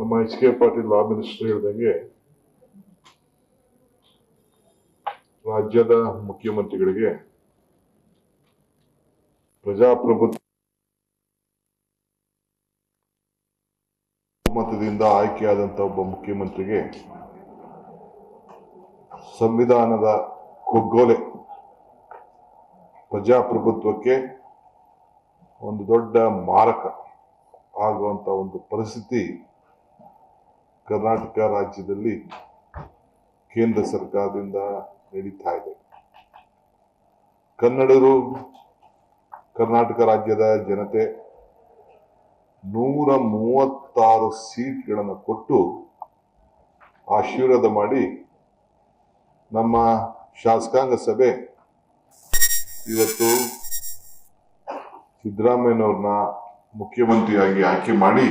ನಮ್ಮ H K Patil law minister ಹೇಳ್ದಂಗೆ ರಾಜ್ಯದ ಮುಖ್ಯಮಂತ್ರಿಗಳಿಗೆ ಪ್ರಜಾಪ್ರಭುತ್ವ ಮತದಿಂದ ಆಯ್ಕೆಯಾದಂತ ಒಬ್ಬ ಮುಖ್ಯಮಂತ್ರಿಗೆ ಸಂವಿಧಾನದ ಕೊಗ್ಗೋಲೆ ಪ್ರಜಾಪ್ರಭುತ್ವಕ್ಕೆ ಒಂದು ದೊಡ್ಡ ಮಾರಕ ಆಗುವಂತ ಒಂದು ಪರಿಸ್ಥಿತಿ ಕರ್ನಾಟಕ ರಾಜ್ಯದಲ್ಲಿ ಕೇಂದ್ರ ಸರ್ಕಾರದಿಂದ ನಡೀತಾ ಇದೆ. ಕನ್ನಡರು ಕರ್ನಾಟಕ ರಾಜ್ಯದ ಜನತೆ ನೂರ ಮೂವತ್ತಾರು ಸೀಟ್ಗಳನ್ನು ಕೊಟ್ಟು ಆಶೀರ್ವಾದ ಮಾಡಿ ನಮ್ಮ ಶಾಸಕಾಂಗ ಸಭೆ ಇವತ್ತು ಸಿದ್ದರಾಮಯ್ಯನವ್ರನ್ನ ಮುಖ್ಯಮಂತ್ರಿಯಾಗಿ ಆಯ್ಕೆ ಮಾಡಿ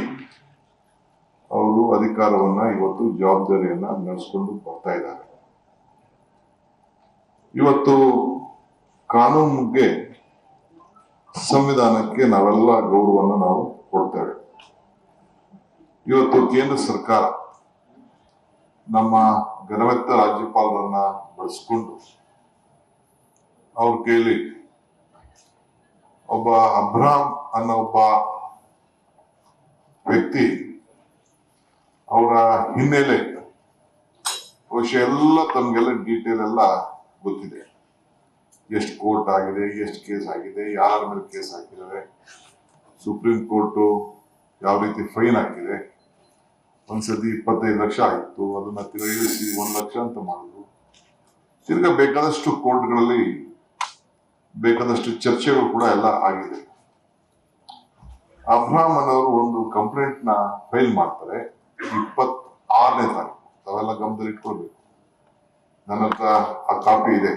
ಅವರು ಅಧಿಕಾರವನ್ನ ಇವತ್ತು ಜವಾಬ್ದಾರಿಯನ್ನ ನಡೆಸ್ಕೊಂಡು ಬರ್ತಾ ಇದ್ದಾರೆ. ಇವತ್ತು ಕಾನೂನಿಗೆ ಸಂವಿಧಾನಕ್ಕೆ ನಾವೆಲ್ಲ ಗೌರವವನ್ನು ನಾವು ಕೊಡ್ತೇವೆ. ಇವತ್ತು ಕೇಂದ್ರ ಸರ್ಕಾರ ನಮ್ಮ ಘನವೆತ್ತ ರಾಜ್ಯಪಾಲರನ್ನ ಬಳಸ್ಕೊಂಡು ಅವ್ರ ಕೇಳಿ ಒಬ್ಬ ಅಬ್ರಾಮ್ ಅನ್ನೋ ಒಬ್ಬ ವ್ಯಕ್ತಿ ಅವರ ಹಿನ್ನೆಲೆ ಬಹುಶಃ ಎಲ್ಲ ತಮಗೆಲ್ಲ ಡೀಟೇಲ್ ಎಲ್ಲ ಗೊತ್ತಿದೆ. ಎಷ್ಟು ಕೋರ್ಟ್ ಆಗಿದೆ, ಎಷ್ಟು ಕೇಸ್ ಆಗಿದೆ, ಯಾರ ಮೇಲೆ ಕೇಸ್ ಹಾಕಿದ್ದಾರೆ, ಸುಪ್ರೀಂ ಕೋರ್ಟು ಯಾವ ರೀತಿ ಫೈನ್ ಹಾಕಿದೆ. ಒಂದ್ಸತಿ ಇಪ್ಪತ್ತೈದು ಲಕ್ಷ ಆಯಿತು, ಅದನ್ನ ತಿರುಗಿಸಿ ಒಂದು ಲಕ್ಷ ಅಂತ ಮಾಡಿದ್ರು. ತಿರ್ಗಾ ಬೇಕಾದಷ್ಟು ಕೋರ್ಟ್ಗಳಲ್ಲಿ ಬೇಕಾದಷ್ಟು ಚರ್ಚೆಗಳು ಕೂಡ ಎಲ್ಲ ಆಗಿದೆ. ಅಬ್ರಾಹ್ಮನ್ ಅವರು ಒಂದು ಕಂಪ್ಲೇಂಟ್ನ ಫೈಲ್ ಮಾಡ್ತಾರೆ. ಇಪ್ಪತ್ ಆರನೇ ತಾರೀಕು. ತಾವೆಲ್ಲ ಗಮನದಲ್ಲಿ ನನ್ನ ಹತ್ರ ಆ ಕಾಪಿ ಇದೆ.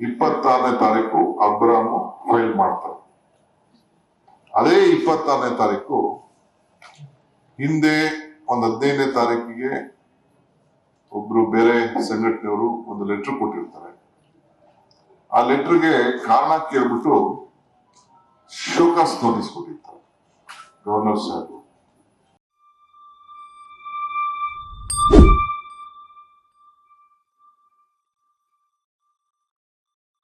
ಇಪ್ಪತ್ತಾರನೇ ತಾರೀಕು ಅಬ್ರಾಮು ಫೈಲ್ ಮಾಡ್ತಾರೆ. ಅದೇ ಇಪ್ಪತ್ತಾರನೇ ತಾರೀಕು ಹಿಂದೆ ಒಂದ್ ಹದಿನೈದನೇ ತಾರೀಕಿಗೆ ಒಬ್ರು ಬೇರೆ ಸಂಘಟನೆಯವರು ಒಂದು ಲೆಟರ್ ಕೊಟ್ಟಿರ್ತಾರೆ. ಆ ಲೆಟರ್ಗೆ ಕಾರಣ ಕೇಳ್ಬಿಟ್ಟು ಶೋಕಾಸ್ ನೋಟಿಸ್ ಕೊಟ್ಟಿರ್ತಾರೆ. ಗವರ್ನರ್ ಸಾಹೇಬ್